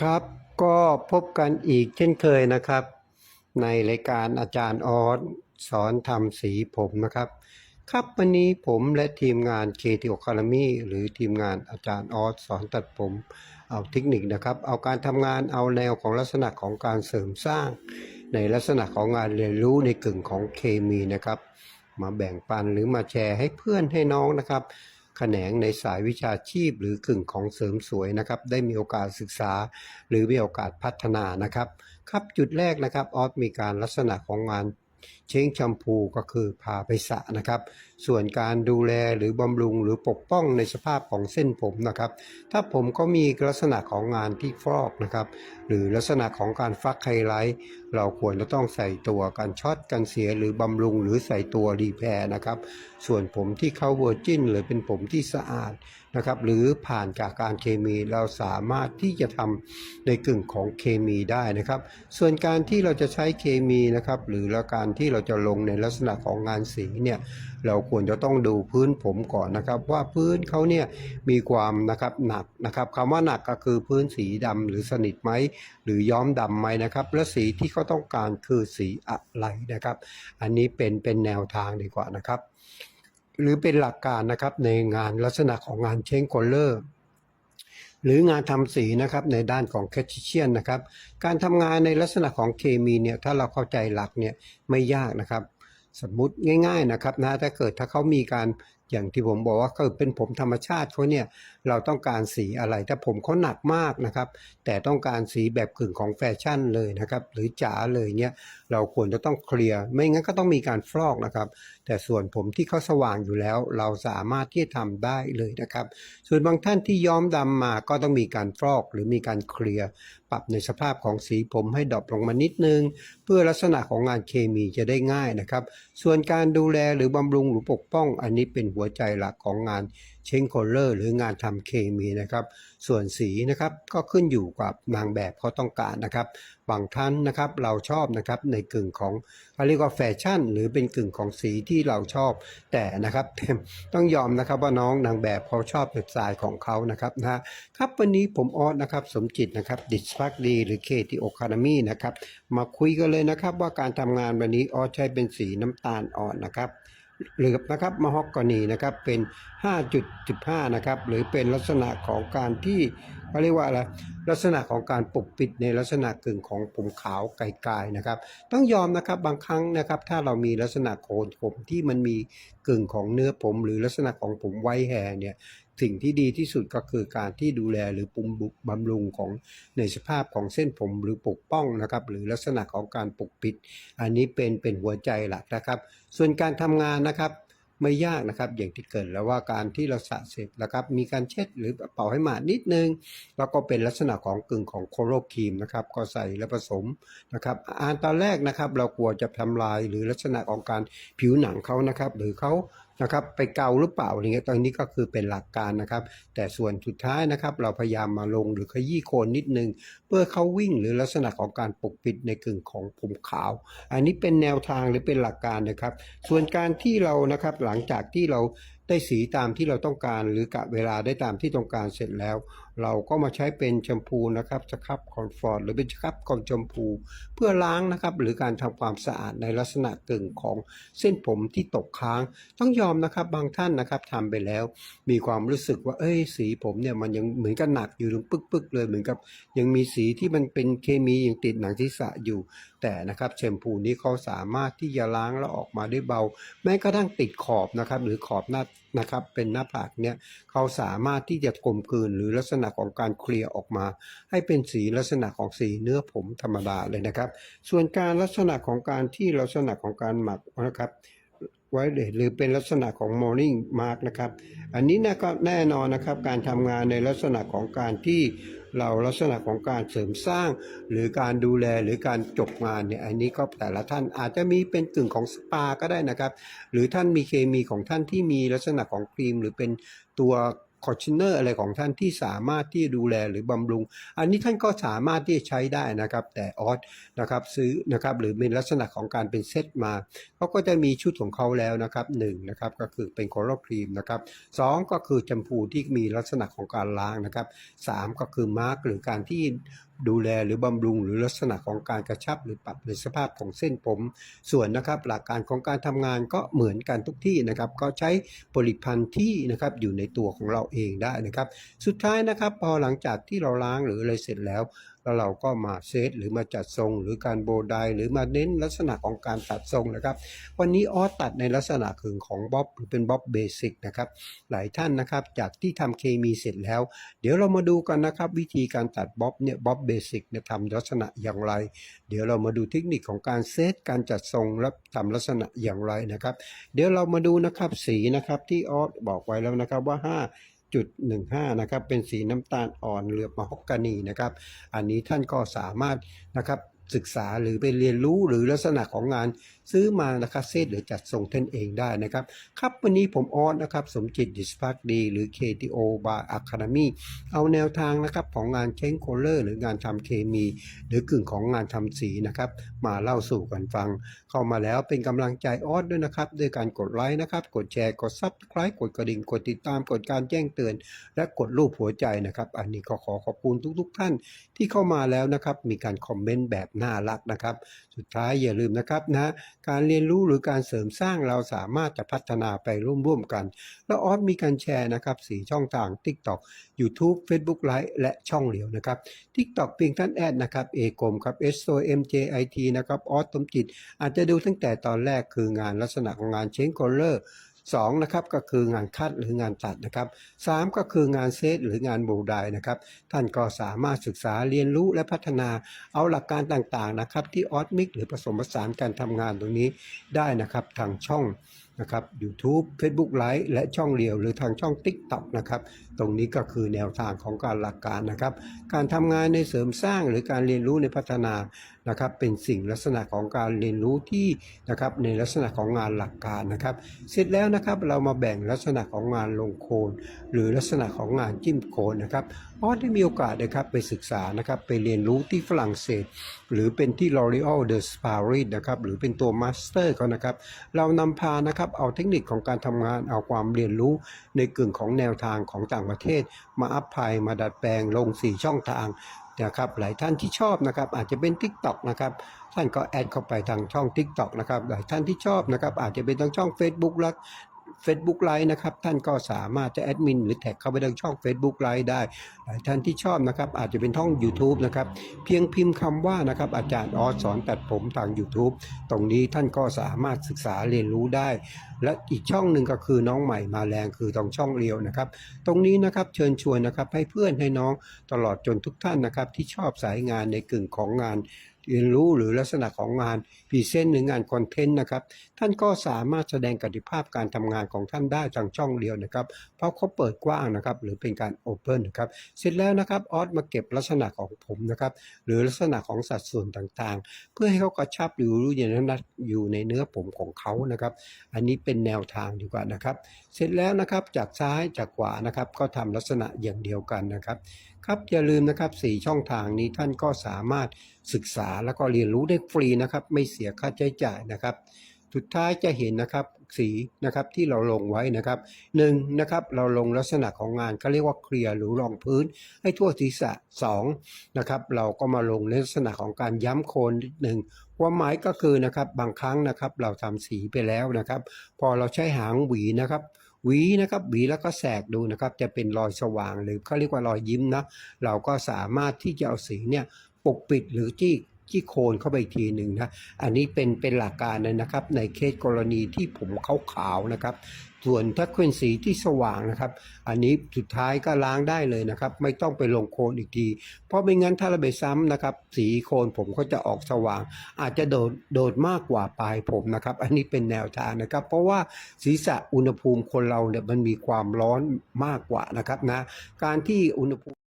ครับก็พบกันอีกเช่นเคยนะครับ ในรายการอาจารย์ออสสอนทำสีผมนะครับ ครับวันนี้ผมและทีมงาน k t o Academy หรือทีมงานอาจารย์ออสสอนตัดผม เอาเทคนิคนะครับ เอาการทำงานเอาแนวของลักษณะของการเสริมสร้าง ในลักษณะของงานเรียนรู้ในกึ่งของเคมีนะครับ มาแบ่งปันหรือมาแชร์ให้เพื่อนให้น้องนะครับ แขนงในสายวิชาชีพ หรือกึ่งของเสริมสวยนะครับ ได้มีโอกาสศึกษา หรือมีโอกาสพัฒนานะครับ ครับจุดแรกนะครับออสมีการลักษณะของงาน เช้งแชมพูก็คือพาไปสระนะครับ ส่วนการดูแลหรือบำรุงหรือปกป้องในสภาพของเส้นผมนะครับ ถ้าผมก็มีลักษณะของงานที่ฟอกนะครับ หรือลักษณะของการฟักไฮไลท์เราควรจะต้องใส่ตัวกันช็อตกันเสียหรือบำรุงหรือใส่ตัวรีแพร์นะครับ ส่วนผมที่เข้าเวอร์จินหรือเป็นผมที่สะอาด นะครับหรือผ่านจากการเคมีเราสามารถที่จะทำในกึ่งของเคมีได้นะครับ ส่วนการที่เราจะใช้เคมีนะครับหรือละการที่เราจะลงในลักษณะของงานสีเนี่ยเราควรจะต้องดูพื้นผมก่อนนะครับ ว่าพื้นเขาเนี่ยมีความนะครับหนักนะครับคำว่าหนักก็คือพื้นสีดำหรือสนิทไหมหรือย้อมดำไหมนะครับและสีที่เขาต้องการคือสีอะไรนะครับ อันนี้เป็นเป็นแนวทางดีกว่านะครับ หรือเป็นหลักการนะครับในงานลักษณะของงานเช้งโคลเลอร์หรืองานทำสีนะครับในด้านของแคชเชียนนะครับ การทำงานในลักษณะของเคมีเนี่ยถ้าเราเข้าใจหลักเนี่ยไม่ยากนะครับ สมมุติง่าย ๆนะครับนะถ้าเกิดถ้าเขามีการ อย่างที่ผมบอกว่าเกิดเป็นผมธรรมชาติเขาเนี่ยเราต้องการสีอะไรถ้าผมเขาหนักมากนะครับ แต่ต้องการสีแบบกึ่งของแฟชั่นเลยนะครับ หรือจ๋าเลยเนี่ยเราควรจะต้องเคลียร์ไม่งั้นก็ต้องมีการฟลอกนะครับ แต่ส่วนผมที่เขาสว่างอยู่แล้ว เราสามารถที่จะทำได้เลยนะครับ ส่วนบางท่านที่ย้อมดำมาก็ต้องมีการฟลอกหรือมีการเคลียร์ปรับในสภาพของสีผมให้ดรอปลงมานิดนึง เพื่อลักษณะของงานเคมีจะได้ง่ายนะครับ ส่วนการดูแลหรือบำรุงหรือปกป้องอันนี้เป็นหัวใจหลักของงานเชงโคลเลอร์หรืองานทำเคมีนะครับ ส่วนสีนะครับก็ขึ้นอยู่กับนางแบบเขาต้องการนะครับ บางท่านนะครับเราชอบนะครับในกึ่งของเขาเรียกว่าแฟชั่น หรือเป็นกึ่งของสีที่เราชอบ แต่นะครับต้องยอมนะครับว่าน้องนางแบบเขาชอบสไตล์ของเขานะครับนะครับวันนี้ผมออสนะครับสมจิตนะครับดิสพักดีหรือเคทีโอคานามีนะครับมาคุยกันเลยนะครับว่าการทำงานวันนี้ออสใช้เป็นสีน้ำตาลอ่อนนะครับ เหลือบนะครับมะฮอกกานีนะครับเป็น 5.15 นะครับหรือเป็นลักษณะของการที่เขาเรียกว่าอะไรลักษณะของการปกปิดในลักษณะกึ่งของผมขาวไกลๆนะครับ ต้องยอมนะครับบางครั้งนะครับ ถ้าเรามีลักษณะโคนผมที่มันมีกึ่งของเนื้อผม หรือลักษณะของผมไว้แห่เนี่ย สิ่งที่ดีที่สุดก็คือการที่ดูแลหรือปรุงบำรุงของในสภาพของเส้นผมหรือปกป้องนะครับ หรือลักษณะของการปกปิด อันนี้เป็นเป็นหัวใจหลักนะครับ ส่วนการทำงานนะครับไม่ยากนะครับ อย่างที่เกิดแล้วว่าการที่เราสระเสร็จแล้วครับ มีการเช็ดหรือเป่าให้หมาดนิดนึง แล้วก็เป็นลักษณะของกึ่งของโคโรครีมนะครับ ก็ใส่และผสมนะครับอ่านตอนแรกนะครับ เรากลัวจะทำลายหรือลักษณะของการผิวหนังเขานะครับ หรือเขา นะครับไปเกาหรือเปล่าอะไรเงี้ยตอนนี้ก็คือเป็นหลักการนะครับ แต่ส่วนสุดท้ายนะครับ เราพยายามมาลงหรือขยี้โคนนิดนึง เพื่อเขาวิ่งหรือลักษณะของการปกปิดในกึ่งของผมขาว อันนี้เป็นแนวทางหรือเป็นหลักการนะครับ ส่วนการที่เรานะครับหลังจากที่เราได้สีตามที่เราต้องการ หรือกะเวลาได้ตามที่ต้องการเสร็จแล้ว เราก็มาใช้เป็นแชมพูนะครับสครับคอนฟอร์ตหรือเป็นสครับคอนแชมพูเพื่อล้างนะครับหรือการทำความสะอาดในลักษณะกึ่งของเส้นผมที่ตกค้าง ต้องยอมนะครับบางท่านนะครับทำไปแล้ว มีความรู้สึกว่าเอ้ยสีผมเนี่ยมันยังเหมือนกับหนักอยู่ปึกๆ เลยเหมือนกับ ยังมีสีที่มันเป็นเคมียังติดหนังศีรษะอยู่ แต่นะครับแชมพูนี้เขาสามารถที่จะล้างแล้วออกมาได้เบา แม้กระทั่งติดขอบนะครับหรือขอบหน้า นะครับเป็นหน้าผากเนี่ยเขาสามารถที่จะกลมกลืนหรือลักษณะของการเคลียร์ออกมา ให้เป็นสีลักษณะของสีเนื้อผมธรรมดาเลยนะครับ ส่วนการลักษณะของการที่ลักษณะของการหมักนะครับ ไว้เลยหรือเป็นลักษณะของ morning mark นะครับ อันนี้นะก็แน่นอนนะครับการทำงานในลักษณะของการที่เราลักษณะของการเสริมสร้าง หรือการดูแลหรือการจบงานเนี่ยอันนี้ก็แต่ละท่านอาจจะมีเป็นกึ่งของสปาก็ได้นะครับ หรือท่านมีเคมีของท่านที่มีลักษณะของครีม หรือเป็นตัว คอชเนอร์อะไรของท่านที่สามารถที่ดูแลหรือบำรุง อันนี้ท่านก็สามารถที่จะใช้ได้นะครับ แต่ออสนะครับซื้อนะครับหรือเป็นลักษณะของการเป็นเซตมาเขาก็จะมีชุดของเขาแล้วนะครับหนึ่งนะครับก็คือเป็นโคลอครีมนะครับสองก็คือแชมพูที่มีลักษณะของการล้างนะครับสามก็คือมาร์กหรือการที่ ดูแลหรือบำรุง หรือลักษณะของการกระชับหรือปรับในสภาพของเส้นผม ส่วนนะครับหลักการของการทำงานก็เหมือนกันทุกที่นะครับ ก็ใช้ผลิตภัณฑ์ที่นะครับอยู่ในตัวของเราเองได้นะครับ สุดท้ายนะครับ พอหลังจากที่เราล้างหรืออะไรเสร็จแล้ว แล้วเราก็มาเซตหรือมาจัดทรง หรือการโบว์ไดหรือมาเน้นลักษณะของการตัดทรงนะครับ วันนี้ออตัดในลักษณะคือของบ๊อบหรือเป็นบ๊อบเบสิกนะครับหลายท่านนะครับจากที่ทำเคมีเสร็จแล้ว เดี๋ยวเรามาดูกันนะครับ วิธีการตัดบ๊อบเนี่ยบ๊อบเบสิกเนี่ยทำลักษณะอย่างไร เดี๋ยวเรามาดูเทคนิคของการเซตการจัดทรงและทำลักษณะอย่างไรนะครับ เดี๋ยวเรามาดูนะครับสีนะครับที่ออสบอกไว้แล้วนะครับว่า 0.15 นะครับ เป็นสีน้ำตาลอ่อนเหลือบมาฮอกกานีนะครับ อันนี้ท่านก็สามารถนะครับ ศึกษาหรือไปเรียนรู้หรือลักษณะของงาน ซื้อมานะครับเซตหรือจัดส่งท่านเองได้นะครับ ครับวันนี้ผมออสนะครับ สมจิตดิสพักดี หรือ KTO Bar Academy เอาแนวทางนะครับของงานเค้งโคลเลอร์หรืองานทำเคมี หรือกึ่งของงานทำสีนะครับ มาเล่าสู่กันฟัง เข้ามาแล้วเป็นกำลังใจออสด้วยนะครับด้วยการกดไลค์นะครับ กดแชร์กดซับสไคร b ์กดกระดิ่งกดติดตามกดการแจ้งเตือน และกดรูปหัวใจนะครับ อันนี้ก็ขอขอบคุณทุก ๆ ท่านที่เข้ามาแล้วนะครับมีการคอมเมนต์แบบน่ารักนะครับ สุดท้ายอย่าลืมนะครับนะการเรียนรู้หรือการเสริมสร้างเราสามารถจะพัฒนาไปร่วมๆกัน แล้วออสมีการแชร์นะครับสีช่องทาง TikTok YouTube Facebook Live และช่องเหลียวนะครับ TikTok เพียงท่านแอดนะครับเอกรมครับ S O M J I T นะครับออสสมจิต อาจจะดูตั้งแต่ตอนแรกคืองานลักษณะของงานเชงโคลเลอร์ สองนะครับก็คืองานคัดหรืองานตัดนะครับสามก็คืองานเซตหรืองานบูไดนะครับท่านก็สามารถศึกษาเรียนรู้และพัฒนาเอาหลักการต่างๆนะครับที่ออสมิกหรือผสมผสานการทำงานตรงนี้ได้นะครับทางช่อง นะครับ YouTube Facebook Live และช่องเรียวหรือทางช่อง TikTok นะครับ ตรงนี้ก็คือแนวทางของการหลักการนะครับ การทำงานในเสริมสร้างหรือการเรียนรู้ในพัฒนานะครับ เป็นสิ่งลักษณะของการเรียนรู้ที่นะครับในลักษณะของงานหลักการนะครับ เสร็จแล้วนะครับเรามาแบ่งลักษณะของงานลงโคน หรือลักษณะของงานจิ้มโคนนะครับออสได้มีโอกาสนะครับไปศึกษานะครับไปเรียนรู้ที่ฝรั่งเศส หรือเป็นที่ L'Oreal de Paris นะครับหรือเป็นตัวมาสเตอร์เขานะครับเรานำพานะครับเอาเทคนิคของการทำงานเอาความเรียนรู้ในกึ่งของแนวทางของต่างประเทศ มาอัพพายมาดัดแปลงลง 4 ช่องทางนะครับหลายท่านที่ชอบนะครับอาจจะเป็น TikTok นะครับท่านก็แอดเข้าไปทางช่อง TikTok นะครับหลายท่านที่ชอบนะครับอาจจะเป็นทางช่อง Facebook และ Facebook ไลน์นะครับ ท่านก็สามารถจะแอดมินหรือแท็กเข้าไปทางช่อง Facebook ไลน์ได้หลายท่านที่ชอบนะครับ อาจจะเป็นช่อง YouTube นะครับ เพียงพิมพ์คำว่านะครับ อาจารย์ออสสอนตัดผมทาง YouTube ตรงนี้ท่านก็สามารถศึกษาเรียนรู้ได้ และอีกช่องหนึ่งก็คือน้องใหม่มาแรงคือตรงช่องเรียวนะครับ ตรงนี้นะครับเชิญชวนนะครับให้เพื่อนให้น้องตลอดจนทุกท่านนะครับที่ชอบสายงานในกึ่งของงาน เรียนรู้หรือลักษณะของงานพรีเซนต์หรืองานคอนเทนต์นะครับ ท่านก็สามารถแสดงกิจภาพการทำงานของท่านได้ทางช่องเดียวนะครับ เพราะเขาเปิดกว้างนะครับ หรือเป็นการโอเพนนะครับ เสร็จแล้วนะครับออสมาเก็บลักษณะของผมนะครับ หรือลักษณะของสัดส่วนต่างๆ เพื่อให้เขากระชับอยู่รู้อย่างนั้นอยู่ในเนื้อผมของเขานะครับ อันนี้เป็นแนวทางดีกว่านะครับ เสร็จแล้วนะครับจากซ้ายจากขวานะครับก็ทำลักษณะอย่างเดียวกันนะครับ ครับอย่าลืมนะครับ4ช่องทางนี้ท่านก็สามารถศึกษาแล้วก็เรียนรู้ได้ฟรีนะครับ ไม่เสียค่าใช้จ่ายนะครับ สุดท้ายจะเห็นนะครับสีนะครับที่เราลงไว้นะครับหนึ่งนะครับเราลงลักษณะของงานเขาเรียกว่าเคลียร์หรือรองพื้น ให้ทั่วศีรษะสองนะครับเราก็มาลงในลักษณะของการย้ำโคนนิดหนึ่งความหมายก็คือนะครับบางครั้งนะครับเราทำสีไปแล้วนะครับ พอเราใช้หางหวีนะครับหวีนะครับหวีแล้วก็แสกดูนะครับ จะเป็นรอยสว่างหรือเขาเรียกว่ารอยยิ้มนะเราก็สามารถที่จะเอาสีเนี่ยปกปิดหรือจี้ จี้โคนเข้าไปอีกทีหนึ่งนะอันนี้เป็นเป็นหลักการนะครับ ในเคสกรณีที่ผมขาวๆนะครับ ส่วนถ้าเควนสีที่สว่างนะครับ อันนี้สุดท้ายก็ล้างได้เลยนะครับ ไม่ต้องไปลงโคนอีกที เพราะไม่งั้นถ้าเราไปซ้ำนะครับ สีโคนผมก็จะออกสว่าง อาจจะโดดโดดมากกว่าปลายผมนะครับ อันนี้เป็นแนวทางนะครับ เพราะว่าศีรษะอุณหภูมิคนเราเนี่ยมันมีความร้อนมากกว่านะครับนะการที่อุณหภูมิ